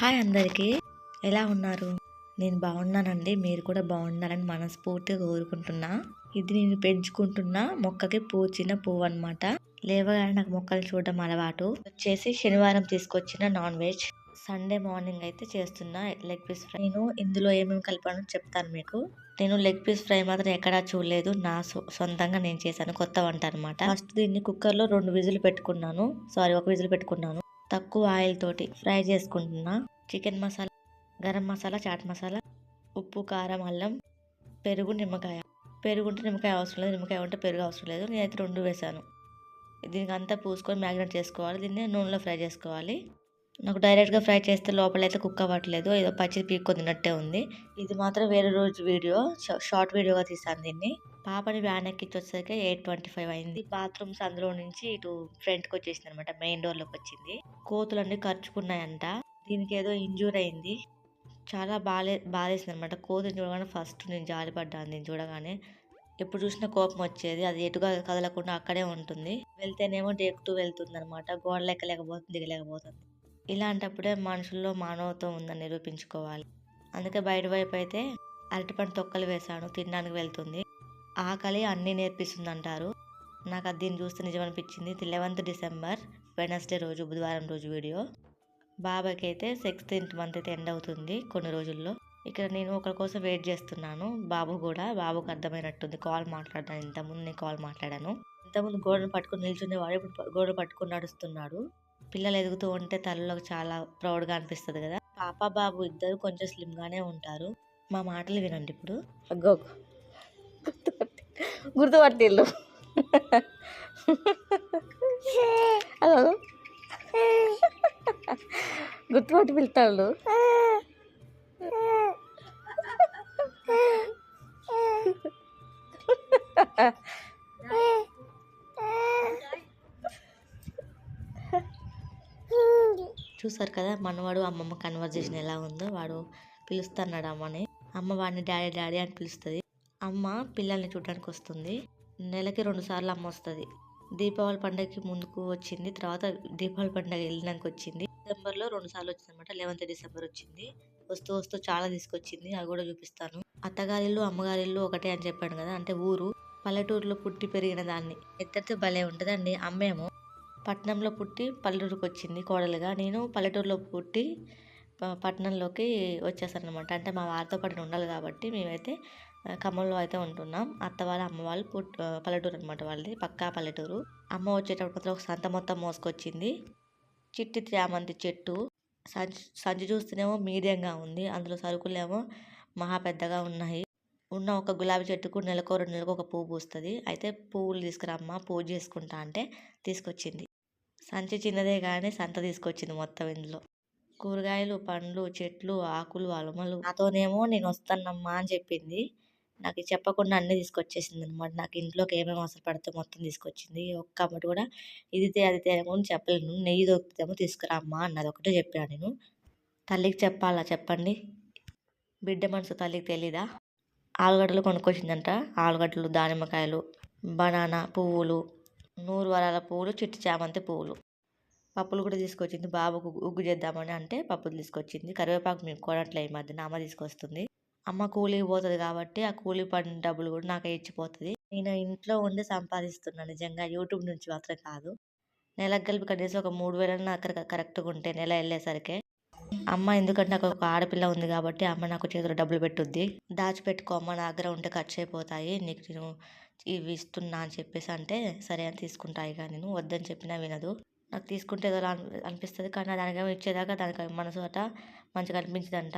Hi అందరికీ. ఎలా ఉన్నారు? నేను బాగున్నానండి. మీరు కూడా బాగున్నారని మనస్ఫూర్తిగా కోరుకుంటున్నా. ఇది నేను పెంచుకుంటున్న మొక్కకి పూచిన పువ్వు అనమాట లేవగానే నాకు మొక్కలు చూడడం అలవాటు. వచ్చేసి శనివారం తీసుకొచ్చిన నాన్ వెజ్. సండే మార్నింగ్ అయితే చేస్తున్నా లెగ్ పీస్ ఫ్రై. నేను ఇందులో ఏమేమి కలిపానో చెప్తాను మీకు. నేను లెగ్ పీస్ ఫ్రై మాత్రం ఎక్కడా చూడలేదు. నా సొ- సొంతంగా నేను చేశాను కొత్త వంట అనమాట ఫస్ట్ దీన్ని కుక్కర్లో రెండు విజులు పెట్టుకున్నాను. సారీ ఒక విజులు పెట్టుకున్నాను. తక్కువ ఆయిల్ తోటి ఫ్రై చేసుకుంటున్నా. చికెన్ మసాలా గరం మసాలా చాట్ మసాలా ఉప్పు కారం అల్లం పెరుగు నిమ్మకాయ. పెరుగు ఉంటే నిమ్మకాయ అవసరం లేదు నిమ్మకాయ ఉంటే పెరుగు అవసరం లేదు. నేనైతే రెండు వేసాను. దీనికి అంతా పూసుకొని మ్యాగ్నేట్ చేసుకోవాలి. దీన్ని నూనెలో ఫ్రై చేసుకోవాలి. నాకు డైరెక్ట్గా ఫ్రై చేస్తే లోపలైతే కుక్ అవ్వట్లేదు. ఏదో పచ్చి పీక్ తిన్నట్టే ఉంది. ఇది మాత్రం వేరే రోజు వీడియో షార్ట్ వీడియోగా తీసాను దీన్ని. పాపని వ్యాన్ ఎక్కించి వచ్చేసరికి ఎయిట్ ట్వంటీ ఫైవ్ అయింది. బాత్రూమ్స్ అందులో నుంచి ఇటు ఫ్రంట్కి వచ్చేసింది అనమాట మెయిన్ డోర్లోకి వచ్చింది. కోతులన్నీ ఖర్చుకున్నాయంట దీనికి ఏదో ఇంజూర్ అయింది. చాలా బాలే బాధేసింది అనమాట కోతిని చూడగానే ఫస్ట్ నేను జాలిపడ్డాను దీన్ని చూడగానే. ఎప్పుడు చూసినా కోపం వచ్చేది. అది ఎటుగా కదలకుండా అక్కడే ఉంటుంది. వెళ్తేనేమో ఎక్కుతూ వెళ్తుంది అనమాట గోడ లెక్కలేకపోతుంది దిగలేకపోతుంది. ఇలాంటప్పుడే మనుషుల్లో మానవత్వం ఉందని నిరూపించుకోవాలి. అందుకే బయట వైపు అయితే అరటిపండు తొక్కలు వేశాను తినడానికి వెళ్తుంది. ఆకలి అన్నీ నేర్పిస్తుంది అంటారు నాకు అది దీన్ని చూస్తే నిజం అనిపించింది లెవెన్త్ డిసెంబర్ వెనస్డే రోజు బుధవారం రోజు వీడియో బాబాకి అయితే సిక్స్త్ మంత్ అయితే ఎండ్ అవుతుంది కొన్ని రోజుల్లో. ఇక్కడ నేను ఒకరి కోసం వెయిట్ చేస్తున్నాను. బాబు కూడా బాబుకు అర్థమైనట్టుంది. కాల్ మాట్లాడాను ఇంతకుముందు నేను కాల్ మాట్లాడాను. ఇంతకుముందు గోడను పట్టుకుని నిల్చునేవాడు ఇప్పుడు గోడ పట్టుకుని నడుస్తున్నాడు. పిల్లలు ఎదుగుతూ ఉంటే తల్లిలోకి చాలా ప్రౌడ్గా అనిపిస్తుంది కదా. పాప బాబు ఇద్దరు కొంచెం స్లిమ్ గానే ఉంటారు. మా మాటలు వినండి ఇప్పుడు. అగ్గో గుర్తుపట్టిల్లు. అదో గుర్తుపట్టి పిలుతాళ్ళు. చూసారు కదా మనవాడు అమ్మమ్మ కన్వర్జేషన్ ఎలా ఉందో వాడు పిలుస్తున్నాడు అమ్మని. అమ్మ వాడిని డాడీ డాడీ అని పిలుస్తుంది. అమ్మ పిల్లల్ని చూడడానికి వస్తుంది. నెలకి రెండు సార్లు అమ్మ వస్తుంది. దీపావళి పండగకి ముందుకు వచ్చింది తర్వాత దీపావళి పండగ వెళ్ళినాక వచ్చింది. డిసెంబర్లో రెండు సార్లు వచ్చింది అనమాట లెవెన్త్ డిసెంబర్ వచ్చింది. వస్తూ వస్తూ చాలా తీసుకొచ్చింది అవి కూడా చూపిస్తాను. అత్తగారిల్లు అమ్మగారిల్లు ఒకటే అని చెప్పాను కదా అంటే ఊరు. పల్లెటూరులో పుట్టి పెరిగిన దాన్ని. ఎత్తడితే భలే ఉంటుందండి అమ్మేమో. పట్నంలో పుట్టి పల్లెటూరుకి వచ్చింది కోడలుగా. నేను పల్లెటూరులో పుట్టి పట్టణంలోకి వచ్చేసాను అనమాట అంటే మా వారితో పాటు ఉండాలి కాబట్టి మేమైతే ఖమ్మంలో అయితే ఉంటున్నాం. అత్త వాళ్ళ అమ్మ వాళ్ళు పుట్ పల్లెటూరు అనమాట వాళ్ళది పక్కా పల్లెటూరు. అమ్మ వచ్చేటప్పుడు మాత్రం ఒక సంత మొత్తం మోసుకొచ్చింది. చిట్టి చామంతి చెట్టు సంచి సంచి చూస్తేనేమో మీడియంగా ఉంది. అందులో సరుకులేమో మహా పెద్దగా ఉన్నాయి. ఉన్న ఒక గులాబీ చెట్టుకు నెలకు రెండు నెలలకు ఒక పువ్వు పూస్తుంది. అయితే పువ్వులు తీసుకురామ్మా పూజ చేసుకుంటా అంటే తీసుకొచ్చింది. సంచి చిన్నదే కానీ సంత తీసుకొచ్చింది మొత్తం ఇందులో. కూరగాయలు పండ్లు చెట్లు ఆకులు అలమలు. నాతోనేమో నేను వస్తానమ్మా అని చెప్పింది. నాకు చెప్పకుండా అన్నీ తీసుకొచ్చేసింది అనమాట నాకు ఇంట్లోకి ఏమేమి అవసరం పడితే మొత్తం తీసుకొచ్చింది. ఒక్క అమ్మటి కూడా ఇది తే అది తేమో అని చెప్పలేను. నెయ్యి దొరుకుతుందేమో తీసుకురామ్మా అన్నది ఒకటే చెప్పాను నేను. తల్లికి చెప్పాలా చెప్పండి. బిడ్డ మనసు తల్లికి తెలీదా? ఆలుగడ్డలు కొనుక్కొచ్చిందంట. ఆలుగడ్డలు దానిమ్మకాయలు బనానా పువ్వులు నూరు వరాల పువ్వులు చిట్టి చామంతి పువ్వులు పప్పులు కూడా తీసుకొచ్చింది. బాబుకు ఉగ్గు చేద్దామని అంటే పప్పులు తీసుకొచ్చింది. కరివేపాకు మేము కొనట్లే ఈ మధ్యన అమ్మ తీసుకొస్తుంది. అమ్మ కూలికి పోతుంది కాబట్టి ఆ కూలి పని డబ్బులు కూడా నాకే ఇచ్చిపోతుంది. నేను ఇంట్లో ఉండి సంపాదిస్తున్నాను నిజంగా యూట్యూబ్ నుంచి మాత్రం కాదు. నెలకు కలిపి కనీసం ఒక మూడు వేల నాకు కరెక్ట్గా ఉంటే నెల వెళ్ళేసరికి. అమ్మ ఎందుకంటే నాకు ఒక ఆడపిల్ల ఉంది కాబట్టి అమ్మ నాకు చేతిలో డబ్బులు పెట్టుద్ది. దాచిపెట్టుకో అమ్మ. నా దగ్గర ఉంటే ఖర్చు అయిపోతాయి. నీకు నేను ఇవి ఇస్తున్నా అని చెప్పేసి అంటే సరే అని తీసుకుంటా ఇక నేను వద్దని చెప్పినా వినదు. నాకు తీసుకుంటే ఏదో అనిపిస్తుంది అనిపిస్తుంది. కానీ దానికేమో ఇచ్చేదాకా దానికి మనసు అట మంచిగా అనిపించదంట.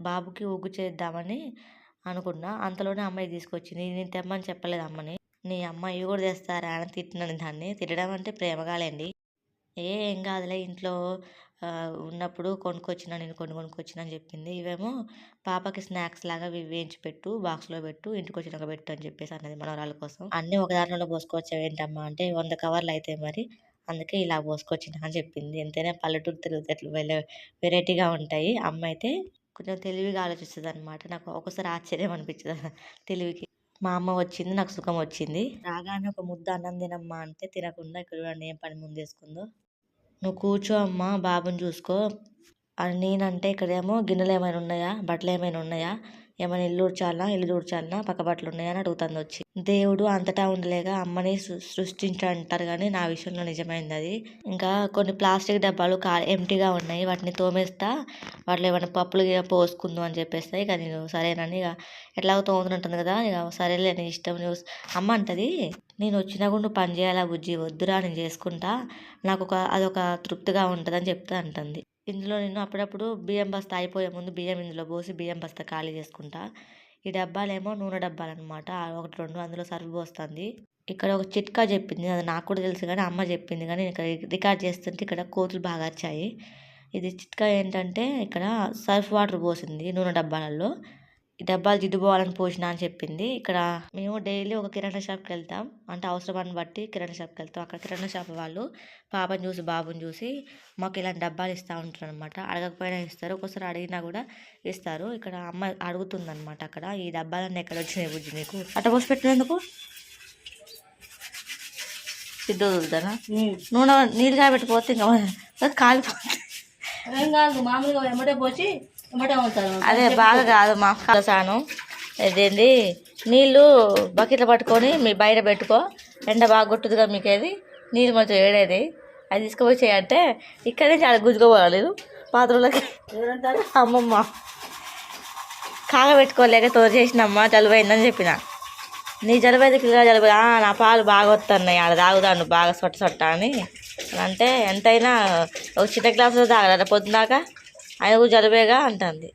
బాబుకి ఊగు చేద్దామని అనుకున్నా. అంతలోనే అమ్మాయి తీసుకొచ్చింది. నేను తెమ్మని చెప్పలేదు అమ్మని. నీ అమ్మాయి కూడా తెస్తారా అని తిట్టినాను దాన్ని. తిట్టడం అంటే ప్రేమగాలేండి. ఏ ఏం కాదులే ఇంట్లో ఉన్నప్పుడు కొనుక్కొచ్చిన నేను కొన్ని కొనుక్కొచ్చిన అని చెప్పింది. ఇవేమో పాపకి స్నాక్స్ లాగా వేయించి పెట్టు బాక్స్లో పెట్టు ఇంటికి వచ్చినాక పెట్టు అని చెప్పేసి అన్నది మనవరాల కోసం. అన్నీ ఒక దాంట్లో పోసుకోవచ్చు ఏంటమ్మా అంటే వంద కవర్లు అయితే మరి అందుకే ఇలా పోసుకొచ్చిన అని చెప్పింది. ఎంతైనా పల్లెటూరు తెలివితేటలు వెళ్ళే వెరైటీగా ఉంటాయి. అమ్మ అయితే కొంచెం తెలివిగా ఆలోచిస్తుంది అనమాట నాకు ఒకసారి ఆశ్చర్యం అనిపించదు తెలివికి. మా అమ్మ వచ్చింది నాకు సుఖం వచ్చింది. రాగానే ఒక ముద్ద అన్నం తినమ్మా అంటే తినకుండా ఇక్కడ ఏం పని ముందేసుకుందో. నువ్వు కూర్చో అమ్మా బాబుని చూసుకో. నేనంటే ఇక్కడేమో గిన్నెలు ఏమైనా ఉన్నాయా? బట్టలు ఏమైనా ఉన్నాయా? ఏమైనా ఇల్లు ఊడ్చాలనా ఇల్లు ఉడ్చాలనా పక్క బట్టలు ఉన్నాయని అడుగుతుంది వచ్చి. దేవుడు అంతటా ఉండలేక అమ్మని సృ- సృష్టించాడంటారు కానీ నా విషయంలో నిజమైంది అది. ఇంకా కొన్ని ప్లాస్టిక్ డబ్బాలు కా ఎంటీగా ఉన్నాయి. వాటిని తోమేస్తా వాటిలో ఏమైనా పప్పులు పోసుకుందాం అని చెప్పేస్తే. ఇక నేను సరేనని ఇక ఎట్లాగో తోముతుంటుంది కదా ఇక సరేలే నీ ఇష్టం నువ్వు అమ్మ అంటది నేను వచ్చినా కూడా నువ్వు పని చేయాలా బుజ్జి? వద్దురా నేను చేసుకుంటా. నాకు ఒక అదొక తృప్తిగా ఉంటుందని చెప్తే అంటుంది. ఇందులో నేను అప్పుడప్పుడు బియ్యం బస్తా అయిపోయే ముందు బియ్యం ఇందులో పోసి బియ్యం బస్తా ఖాళీ చేసుకుంటా. ఈ డబ్బాలేమో నూనె డబ్బాలు అనమాట ఒకటి రెండు అందులో సర్ఫ్ పోస్తుంది. ఇక్కడ ఒక చిట్కా చెప్పింది. అది నాకు కూడా తెలుసు కానీ అమ్మ చెప్పింది కానీ నేను ఇక్కడ రికార్డ్ చేస్తుంటే ఇక్కడ కోతులు బాగా వచ్చాయి ఇది చిట్కా ఏంటంటే ఇక్కడ సర్ఫ్ వాటర్ పోసింది నూనె డబ్బాలలో. డబ్బాలు జిడ్డుపోవాలని పోసిన అని చెప్పింది. ఇక్కడ మేము డైలీ ఒక కిరాణా షాప్కి వెళ్తాం. అంటే అవసరాన్ని బట్టి కిరాణా షాప్కి వెళ్తాం. అక్కడ కిరాణా షాప్ వాళ్ళు పాపని చూసి బాబుని చూసి మాకు ఇలాంటి డబ్బాలు ఇస్తూ ఉంటారు అనమాట అడగకపోయినా ఇస్తారు. ఒక్కోసారి అడిగినా కూడా ఇస్తారు. ఇక్కడ అమ్మ అడుగుతుంది అనమాట అక్కడ ఈ డబ్బాలన్నీ ఎక్కడ వచ్చినాయి బుజ్జి నీకు? అట్ట పోసి పెట్టినందుకు? సిద్ధు వదులుతానా? నూనె నీళ్ళు కాబెట్టిపోతే ఇంకా కాలిపోతుంది. ఏం కాదు మామూలుగా ఎమ్మటే పోసి అదే బాగా కాదు మా కలసాను ఇదేంది? నీళ్ళు బకెట్లో పట్టుకొని మీ బయట పెట్టుకో. ఎండ బాగా కొట్టుదిగా మీకు ఏది నీళ్ళు మంచిగా ఏడేది? అది తీసుకుపోయి చేయంటే ఇక్కడ నుంచి అది గుంజుకోపోవాలి పాత్రలకి అమ్మమ్మ. కాగబెట్టుకోలేక తోడు చేసినమ్మ జలుబు అయిందని చెప్పిన. నీ జలుబు అయితే ఇలా జలుబు నా పాలు బాగా వస్తున్నాయి ఆడ తాగుదాను బాగా సొట్ట సొట్ట అని. అంటే ఎంతైనా ఒక చిన్న గ్లాసులో తాగలరా పొద్దున్నాక ఆయన జలబేగా అంటుంది.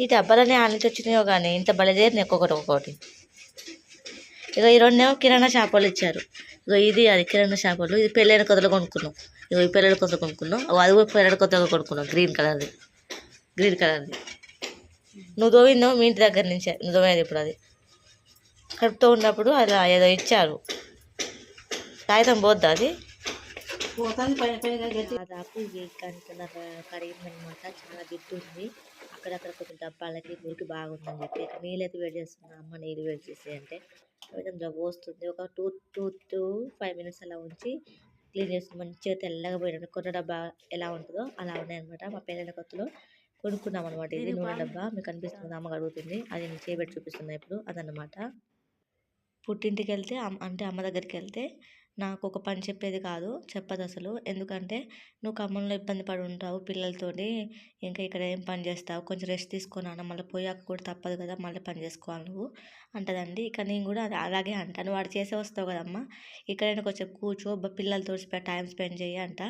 ఈ డబ్బాలనే ఆనించి వచ్చినాయో కానీ ఇంత బలదేరినాయి ఒక్కొక్కటి ఒక్కొక్కటి ఇక ఈ రెండేమో కిరాణా చేపలు ఇచ్చారు. ఇక ఇది అది కిరాణా చేపలు ఇది పెళ్ళైన కొత్తలో కొనుక్కున్నాం. ఇగో ఈ పెళ్ళైన కొత్తలో కొనుక్కున్నాం. అది కూడా పెళ్ళైన కొత్తగా కొనుక్కున్నాం. గ్రీన్ కలర్ది. గ్రీన్ కలర్ది. నువ్వు తోవినావు మీ ఇంటి దగ్గర నుంచే. నువ్వు తోమేది ఇప్పుడు అది. కడుపుతో ఉన్నప్పుడు అలా ఏదో ఇచ్చారు. కాగితం పోద్దా అది? గట్టి దాదాపు ఈ గంటన్నర కడిగిందనమాట చాలా జిడ్డు ఉంది. అక్కడక్కడ కొంచెం డబ్బాలకి మురికి బాగుందని చెప్పి ఇక నీళ్ళు అయితే వేడి చేస్తున్నా. అమ్మ నీళ్ళు వేడి చేసి అంటే కొంచెం పోస్తుంది ఒక two two two five minutes అలా ఉంచి క్లీన్ చేస్తుంది. మంచిగా తెల్లగా పోయిన కొత్త డబ్బా ఎలా ఉంటుందో అలా ఉన్నాయన్నమాట మా పిల్లల కొత్తలో కొనుక్కున్నాం అనమాట ఇది నూనె డబ్బా. మీకు కనిపిస్తుంది అమ్మకి అడుగుతుంది. అది నేను చేయబెట్టి చూపిస్తున్నా ఇప్పుడు. అదన్నమాట. పుట్టింటికి వెళ్తే అంటే అమ్మ దగ్గరికి వెళ్తే నాకు ఒక పని చెప్పేది కాదు చెప్పదు అసలు ఎందుకంటే నువ్వు ఖమ్మంలో ఇబ్బంది పడి ఉంటావు పిల్లలతోటి ఇంకా ఇక్కడ ఏం పని చేస్తావు? కొంచెం రెస్ట్ తీసుకున్నాను మళ్ళీ పోయాక కూడా తప్పదు కదా మళ్ళీ పని చేసుకోవాలి నువ్వు. అంటదండి. ఇక నేను కూడా అది అలాగే అంటాను. వాడు చేసే వస్తావు కదమ్మా. ఇక్కడైనా కొంచెం కూర్చో పిల్లలతో టైం స్పెండ్ చేయి అంట.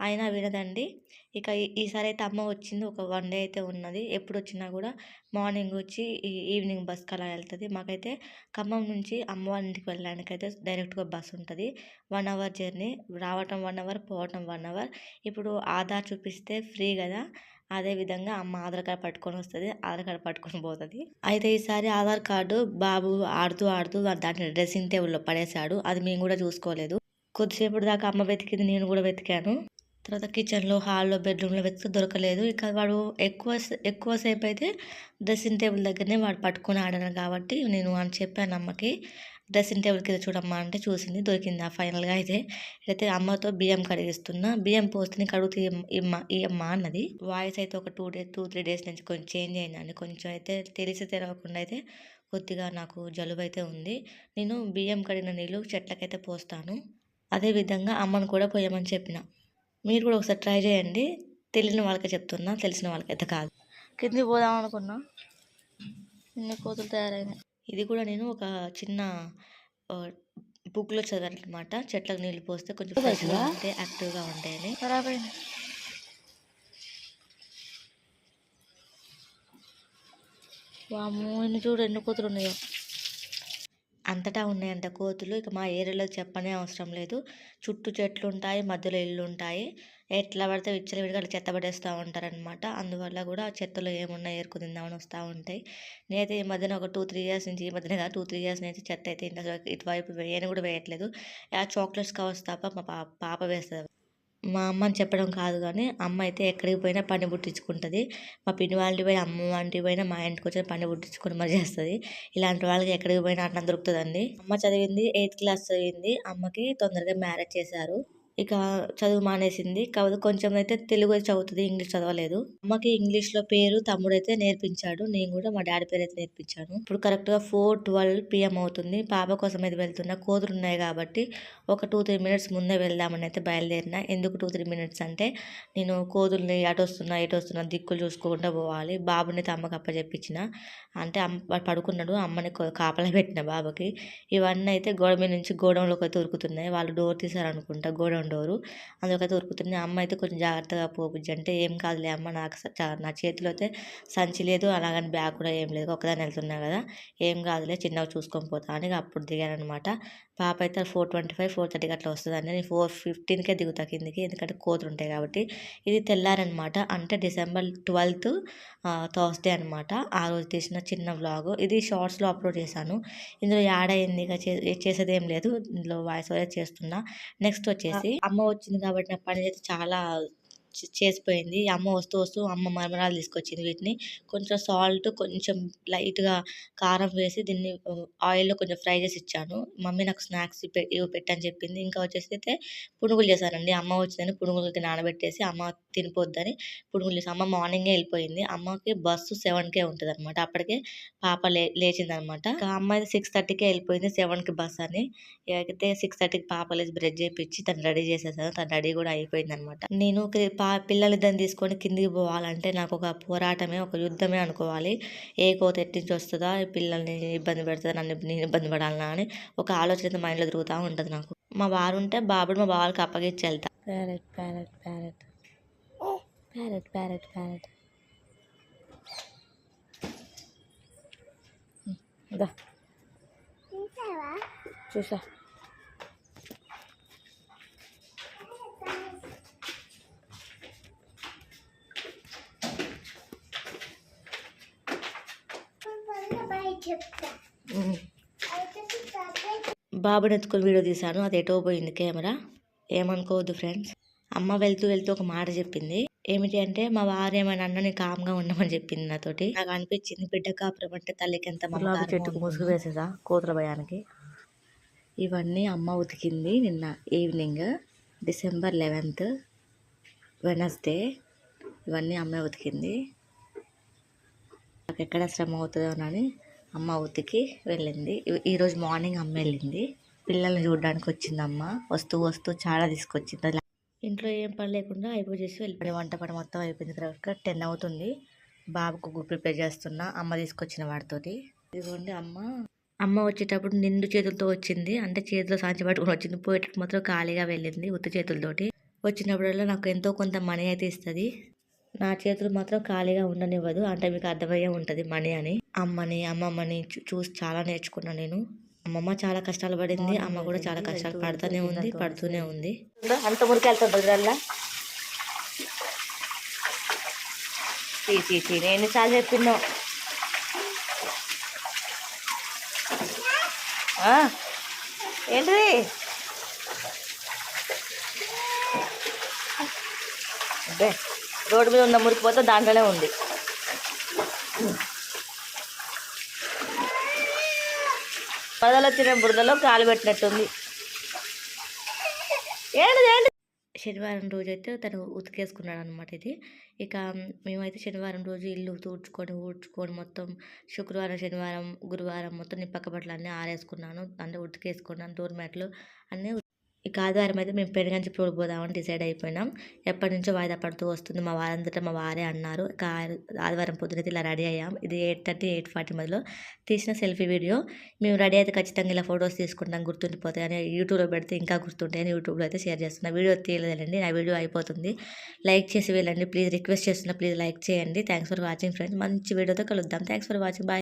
అయినా వినదండి. ఇక ఈ- ఈసారి అయితే అమ్మ వచ్చింది. ఒక వన్ డే అయితే ఉన్నది. ఎప్పుడు వచ్చినా కూడా మార్నింగ్ వచ్చి ఈ- ఈవినింగ్ బస్కి అలా వెళ్తుంది. మాకైతే ఖమ్మం నుంచి అమ్మవారి ఇంటికి వెళ్ళడానికి అయితే డైరెక్ట్గా బస్ ఉంటుంది. One hour journey. రావటం వన్ అవర్ పోవటం వన్ అవర్. ఇప్పుడు ఆధార్ చూపిస్తే ఫ్రీ కదా. అదే విధంగా అమ్మ ఆధార్ కార్డు పట్టుకొని వస్తుంది ఆధార్ కార్డు పట్టుకొని పోతుంది. అయితే ఈసారి ఆధార్ కార్డు బాబు ఆడుతూ ఆడుతూ దాంట్లో డ్రెస్సింగ్ టేబుల్లో పడేశాడు అది మేము కూడా చూసుకోలేదు. కొద్దిసేపటి దాకా అమ్మ వెతికింది నేను కూడా వెతికాను. తర్వాత కిచెన్లో హాల్లో బెడ్రూమ్లో వెతికి దొరకలేదు. ఇక వాడు ఎక్కువ ఎక్కువసేపు అయితే డ్రెస్సింగ్ టేబుల్ దగ్గరనే వాడు పట్టుకొని ఆడాను కాబట్టి నేను అని చెప్పాను అమ్మకి. డ్రెస్సింగ్ టేబుల్ కింద చూడమ్మా అంటే చూసింది దొరికింది. ఆ ఫైనల్గా అయితే అయితే అమ్మతో బియ్యం కడిగిస్తున్నా బియ్యం పోస్తే నీకు అడుగుతూ ఇమ్మ ఈ అమ్మ అన్నది. వాయిస్ అయితే ఒక two days two three days నుంచి కొంచెం చేంజ్ అయిందండి. కొంచెం అయితే తెలిసి తెలవకుండా అయితే కొద్దిగా నాకు జలుబు అయితే ఉంది. నేను బియ్యం కడిగిన నీళ్ళు చెట్లకైతే పోస్తాను. అదేవిధంగా అమ్మను కూడా పోయమని చెప్పిన. మీరు కూడా ఒకసారి ట్రై చేయండి. తెలియని వాళ్ళకే చెప్తున్నా తెలిసిన వాళ్ళకైతే కాదు. కిందకి పోదాం అనుకున్నా. ఇన్ని కోతులు తయారైనాయి. ఇది కూడా నేను ఒక చిన్న బుక్లో చదివాను అనమాట చెట్లకు నీళ్ళు పోస్తే కొంచెం ఫ్రెష్గా ఉంటే యాక్టివ్గా ఉంటాయని. వామ్మో ఇన్ని చూడు ఎన్ని కోతులు ఉన్నాయో అంతటా ఉన్నాయంట కోతులు. ఇక మా ఏరియాలో చెప్పనే అవసరం లేదు. చుట్టూ చెట్లు ఉంటాయి మధ్యలో ఇల్లు ఉంటాయి ఎట్లా పడితే విచ్చలవిడిగా విడిగా చెత్త పడేస్తూ ఉంటారనమాట అందువల్ల కూడా ఆ చెత్తలో ఏమున్నా ఏరుకు తిందామని వస్తూ ఉంటాయి. నేనైతే ఈ మధ్యన ఒక టూ త్రీ ఇయర్స్ నుంచి ఈ మధ్యన కాదు టూ త్రీ ఇయర్స్ నుంచి చెత్త అయితే ఇంకా ఇటువైపు వేయని కూడా వేయట్లేదు. ఆ చాక్లెట్స్ కవర్స్ తప్ప మా పాప పాప వేస్తుంది. మా అమ్మ అని చెప్పడం కాదు కానీ అమ్మ అయితే ఎక్కడికి పోయినా పని పుట్టించుకుంటుంది. మా పిన్ని వాళ్ళ ఇంటికి పోయినా అమ్మ వాళ్ళ ఇంటికి పోయినా మా ఇంటికి వచ్చి పని పుట్టించుకుని మరి చేస్తుంది. ఇలాంటి వాళ్ళకి ఎక్కడికి పోయినా అన్నం దొరుకుతుందండి. అమ్మ చదివింది ఎయిత్ క్లాస్ చదివింది. అమ్మకి తొందరగా మ్యారేజ్ చేశారు. ఇక చదువు మానేసింది. కాకపోతే కొంచెం అయితే తెలుగు అయితే చదువుతుంది ఇంగ్లీష్ చదవలేదు. అమ్మకి ఇంగ్లీష్లో పేరు తమ్ముడైతే నేర్పించాడు. నేను కూడా మా డాడీ పేరు అయితే నేర్పించాను. ఇప్పుడు కరెక్ట్గా ఫోర్ ట్వెల్వ్ పిఎం అవుతుంది. పాప కోసం అయితే వెళ్తున్నా కోతులు ఉన్నాయి కాబట్టి ఒక టూ త్రీ మినిట్స్ ముందే వెళ్దామని అయితే బయలుదేరిన. ఎందుకు టూ త్రీ మినిట్స్ అంటే నేను కోతుల్ని అటు వస్తున్నా ఇటు వస్తున్నా దిక్కులు చూసుకోకుండా పోవాలి. బాబుని అయితే అమ్మకి అప్పచెప్పించిన అంటే అమ్మ పడుకున్నాడు. అమ్మని కాపలా పెట్టిన బాబుకి. ఇవన్నీ అయితే గోడ మీద నుంచి గోడౌన్లోకి అయితే ఉరుకుతున్నాయి. వాళ్ళు డోర్ తీసారనుకుంటా గోడౌన్ డోరు అందులోకైతే ఉరుకుతున్నాయి అమ్మ అయితే కొంచెం జాగ్రత్తగా పోబుజ్జి అంటే ఏం కాదులే అమ్మ నాకు స- నా చేతిలో అయితే సంచి లేదు అలాగని బ్యాగ్ కూడా ఏం లేదు ఒకదాన్ని వెళ్తున్నా కదా ఏం కాదులే చిన్నగా చూసుకొని పోతా అని అప్పుడు దిగానమాట పాప అయితే ఫోర్ ట్వంటీ ఫైవ్ ఫోర్ థర్టీకి అట్లా వస్తుందని నేను ఫోర్ ఫిఫ్టీన్కే దిగుతా కిందికి ఎందుకంటే కోతులు ఉంటాయి కాబట్టి. ఇది తెల్లారనమాట అంటే డిసెంబర్ ట్వెల్త్ థర్స్డే అనమాట. ఆ రోజు తీసిన చిన్న వ్లాగ్. ఇది షార్ట్స్లో అప్లోడ్ చేశాను. ఇందులో యాడ్ అయింది చే చేసేది ఏం లేదు. ఇందులో వాయిస్ ఓవర్ చేస్తున్నా. నెక్స్ట్ వచ్చేసి అమ్మ వచ్చింది కాబట్టి నా పని అయితే చాలా చేసిపోయింది. అమ్మ వస్తూ వస్తూ అమ్మ మరమరాలు తీసుకొచ్చింది వీటిని. కొంచెం సాల్ట్ కొంచెం లైట్గా కారం వేసి దీన్ని ఆయిల్లో కొంచెం ఫ్రై చేసి ఇచ్చాను. మమ్మీ నాకు స్నాక్స్ ఇవి పెట్టని చెప్పింది. ఇంకా వచ్చేసి అయితే పునుగులు చేశానండి అమ్మ వచ్చిందని పునుగులకి నానబెట్టేసి అమ్మ తినిపోద్దని పునుగులు చేసి అమ్మ మార్నింగే వెళ్ళిపోయింది. అమ్మకి బస్సు సెవెన్కే ఉంటుంది అనమాట అప్పటికే పాప లే లేచిందనమాట అమ్మ అయితే సిక్స్ థర్టీకే వెళ్ళిపోయింది సెవెన్కి బస్ అని. అయితే సిక్స్ థర్టీకి పాప లేచి బ్రెడ్ చేయించి తను రెడీ చేసేసాను. తను రెడీ కూడా అయిపోయింది అనమాట నేను పా పిల్లలిద్దరిని తీసుకొని కిందికి పోవాలంటే నాకు ఒక పోరాటమే ఒక యుద్ధమే అనుకోవాలి. ఏ కోత ఎట్టించి వస్తుందా ఈ పిల్లల్ని ఇబ్బంది పెడుతుందా నన్ను నేను ఇబ్బంది పడాలనా అని ఒక ఆలోచన మైండ్లో తిరుగుతూ ఉంటుంది నాకు. మా వారు ఉంటే బాబుడు మా బావలకి అప్పగించి వెళ్తా. Parrot parrot parrot. Parrot parrot parrot. చూసా. బాబుని ఎత్తుకొని వీడియో తీశాను అది ఎటో పోయింది కెమెరా. ఏమనుకోవద్దు ఫ్రెండ్స్. అమ్మ వెళ్తూ వెళ్తూ ఒక మాట చెప్పింది. ఏమిటి అంటే మా వారు ఏమైనా అన్న కామ్గా ఉండమని చెప్పింది నాతోటి. నాకు అనిపించింది బిడ్డ కాపురం అంటే తల్లికి ఎంత చెట్టుకు ముసుగు వేసేసా కోతుల భయానికి? ఇవన్నీ అమ్మ ఉతికింది నిన్న ఈవినింగ్ డిసెంబర్ లెవెన్త్ వెనస్డే ఇవన్నీ అమ్మే ఉతికింది. నాకు ఎక్కడ శ్రమ అవుతుందోనని అమ్మ ఉతికి వెళ్ళింది. ఈరోజు మార్నింగ్ అమ్మ వెళ్ళింది. పిల్లల్ని చూడడానికి వచ్చింది అమ్మ. వస్తూ వస్తూ చాలా తీసుకొచ్చింది. ఇంట్లో ఏం పని లేకుండా అయిపోయి చేసి వెళ్ళిపోయి వంట పని మొత్తం అయిపోయింది తర్వాత టెన్ అవుతుంది. బాబుకు గుడ్ ప్రిపేర్ చేస్తున్నా. అమ్మ తీసుకొచ్చిన వాడితోటి. ఇదిగోండి అమ్మ. అమ్మ వచ్చేటప్పుడు నిండు చేతులతో వచ్చింది. అంటే చేతిలో సాంచి పట్టుకుని వచ్చింది. పోయేటప్పుడు మాత్రం ఖాళీగా వెళ్ళింది ఉత్తి చేతులతోటి. వచ్చినప్పుడల్లా నాకు ఎంతో కొంత మనీ అయితే ఇస్తుంది. నా చేతులు మాత్రం ఖాళీగా ఉండనివ్వదు. అంటే మీకు అర్థమయ్యే ఉంటుంది మనీ అని. అమ్మని అమ్మమ్మని చూసి చాలా నేర్చుకున్నాను నేను. అమ్మమ్మ చాలా కష్టాలు పడింది. అమ్మ కూడా చాలా కష్టాలు పడుతూనే ఉంది పడుతూనే ఉంది. అంత మురికి చీ చీ చీ నేను చెప్పిందో ఆ, ఏంటిది? అబ్బే. రోడ్డు మీద ఉన్న మురికిపోతే దాంట్లోనే ఉంది. పదలో వచ్చిన బురదలో కాలు పెట్టినట్టుంది ఏంటిది ఏంటి శనివారం రోజు అయితే తను ఉతికేసుకున్నాడు అనమాట ఇది. ఇక మేమైతే శనివారం రోజు ఇల్లు తూడ్చుకొని ఊడ్చుకొని మొత్తం శుక్రవారం శనివారం గురువారం మొత్తం నేను పక్క బట్టలు అన్నీ ఆరేసుకున్నాను. అంటే ఉతికేసుకున్నాను డోర్ మ్యాట్లు అన్నీ ఇక ఆదివారం అయితే మేము పెనుగంచి పోదామని డిసైడ్ అయిపోయినాం. ఎప్పటి నుంచో వాయిదా పడుతూ వస్తుంది. మా వారంతటా మా వారే అన్నారు. ఇక ఆదివారం పొద్దున ఇలా రెడీ అయ్యాం. ఇది ఎయిట్ థర్టీ ఎయిట్ ఫార్టీ మధ్యలో తీసిన సెల్ఫీ వీడియో. మేము రెడీ అయితే ఖచ్చితంగా ఇలా ఫొటోస్ తీసుకుంటాం. గుర్తుండిపోతాయి అని యూట్యూబ్లో పెడితే ఇంకా గుర్తుంటాయని యూట్యూబ్లో అయితే షేర్ చేస్తున్నా. వీడియో తీయలేదండి. నా వీడియో అయిపోతుంది. లైక్ చేసి వెళ్ళండి. ప్లీజ్ రిక్వెస్ట్ చేస్తున్నా. ప్లీజ్ లైక్ చేయండి. థ్యాంక్స్ ఫర్ వాచింగ్ ఫ్రెండ్స్ మంచి వీడియోతో కలుద్దాం. Thanks for watching bye